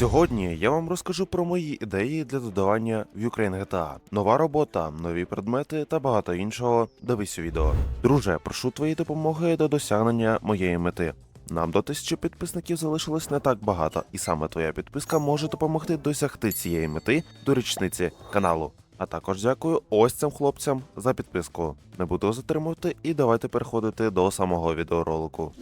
Сьогодні я вам розкажу про мої ідеї для додавання в Ukraine GTA. Нова робота, нові предмети та багато іншого. Дивись у відео. Друже, прошу твоєї допомоги до досягнення моєї мети. Нам до тисячі підписників залишилось не так багато, і саме твоя підписка може допомогти досягти цієї мети до річниці каналу. А також дякую ось цим хлопцям за підписку. Не буду затримувати і давайте переходити до самого відеоролику.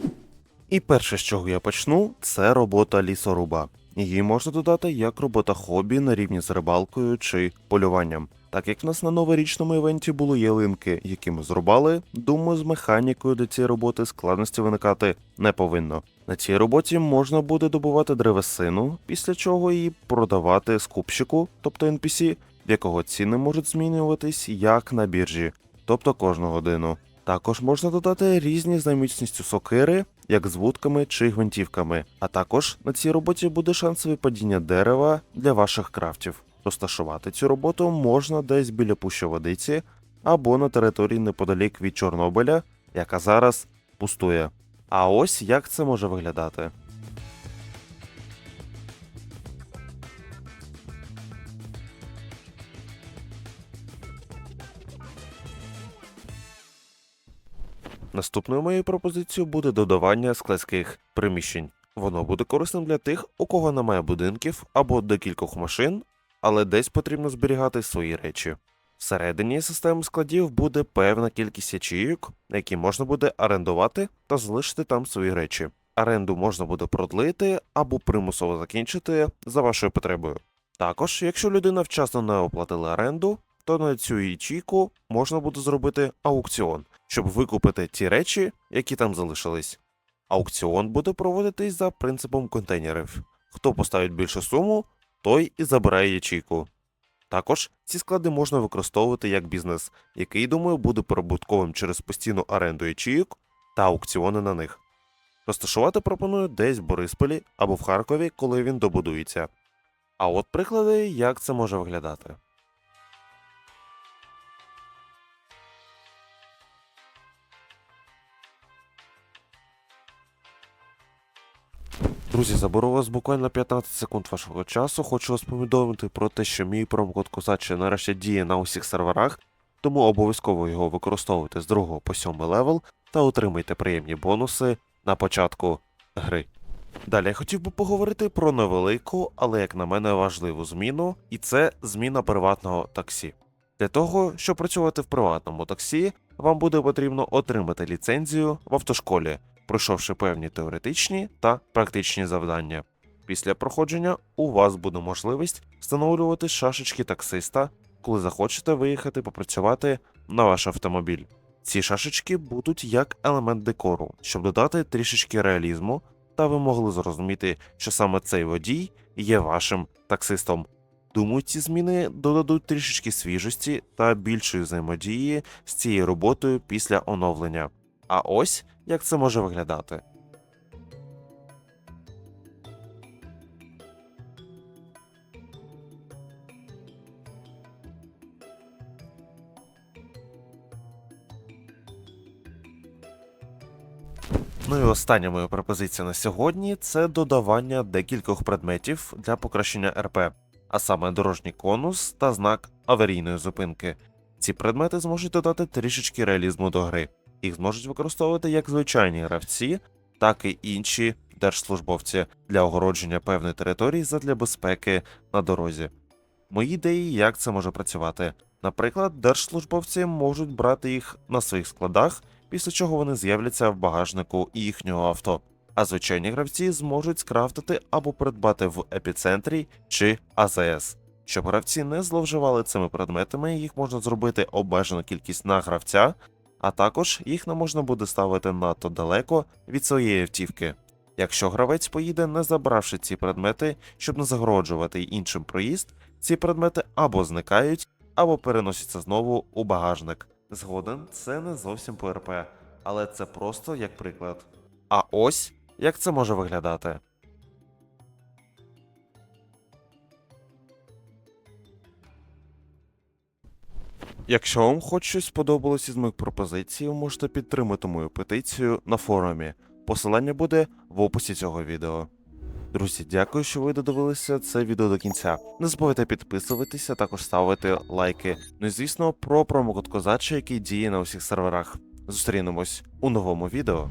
І перше, з чого я почну, це робота лісоруба. Її можна додати як робота хобі на рівні з рибалкою чи полюванням. Так як в нас на новорічному івенті були ялинки, які ми зрубали, думаю, з механікою до цієї роботи складності виникати не повинно. На цій роботі можна буде добувати древесину, після чого її продавати скупщику, тобто NPC, в якого ціни можуть змінюватись як на біржі, тобто кожну годину. Також можна додати різні за сокири, як з вудками чи гвинтівками. А також на цій роботі буде шансове падіння дерева для ваших крафтів. Розташувати цю роботу можна десь біля пущоводиці або на території неподалік від Чорнобиля, яка зараз пустує. А ось як це може виглядати. Наступною моєю пропозицією буде додавання складських приміщень. Воно буде корисним для тих, у кого немає будинків або декількох машин, але десь потрібно зберігати свої речі. Всередині системи складів буде певна кількість ячейок, які можна буде орендувати та залишити там свої речі. Оренду можна буде продлити або примусово закінчити за вашою потребою. Також, якщо людина вчасно не оплатила оренду, то на цю ячейку можна буде зробити аукціон, щоб викупити ті речі, які там залишились. Аукціон буде проводитись за принципом контейнерів. Хто поставить більшу суму, той і забирає ячейку. Також ці склади можна використовувати як бізнес, який, думаю, буде прибутковим через постійну оренду ячейок та аукціони на них. Розташувати пропоную десь в Борисполі або в Харкові, коли він добудується. А от приклади, як це може виглядати. Друзі, заберу вас буквально 15 секунд вашого часу. Хочу вас повідомити про те, що мій промокод Козаче нарешті діє на усіх серверах, тому обов'язково його використовуйте з 2 по 7 левел та отримайте приємні бонуси на початку гри. Далі я хотів би поговорити про невелику, але як на мене важливу зміну, і це зміна приватного таксі. Для того, щоб працювати в приватному таксі, вам буде потрібно отримати ліцензію в автошколі, пройшовши певні теоретичні та практичні завдання. Після проходження у вас буде можливість встановлювати шашечки таксиста, коли захочете виїхати попрацювати на ваш автомобіль. Ці шашечки будуть як елемент декору, щоб додати трішечки реалізму, та ви могли зрозуміти, що саме цей водій є вашим таксистом. Думаю, ці зміни додадуть трішечки свіжості та більшої взаємодії з цією роботою після оновлення. А ось як це може виглядати. Ну і остання моя пропозиція на сьогодні це додавання декількох предметів для покращення РП, а саме дорожній конус та знак аварійної зупинки. Ці предмети зможуть додати трішечки реалізму до гри. Їх зможуть використовувати як звичайні гравці, так і інші держслужбовці для огородження певної території задля безпеки на дорозі. Мої ідеї, як це може працювати. Наприклад, держслужбовці можуть брати їх на своїх складах, після чого вони з'являться в багажнику їхнього авто. А звичайні гравці зможуть скрафтити або придбати в епіцентрі чи АЗС. Щоб гравці не зловживали цими предметами, їх можна зробити обмежену кількість на гравця, а також їх не можна буде ставити надто далеко від своєї автівки. Якщо гравець поїде, не забравши ці предмети, щоб не загороджувати іншим проїзд, ці предмети або зникають, або переносяться знову у багажник. Згоден, це не зовсім ПРП, але це просто як приклад. А ось як це може виглядати. Якщо вам хоч щось сподобалось із моїх пропозицій, можете підтримати мою петицію на форумі. Посилання буде в описі цього відео. Друзі, дякую, що ви додивилися це відео до кінця. Не забувайте підписуватися, також ставити лайки. Ну і звісно, про промокод Козача, який діє на усіх серверах. Зустрінемось у новому відео.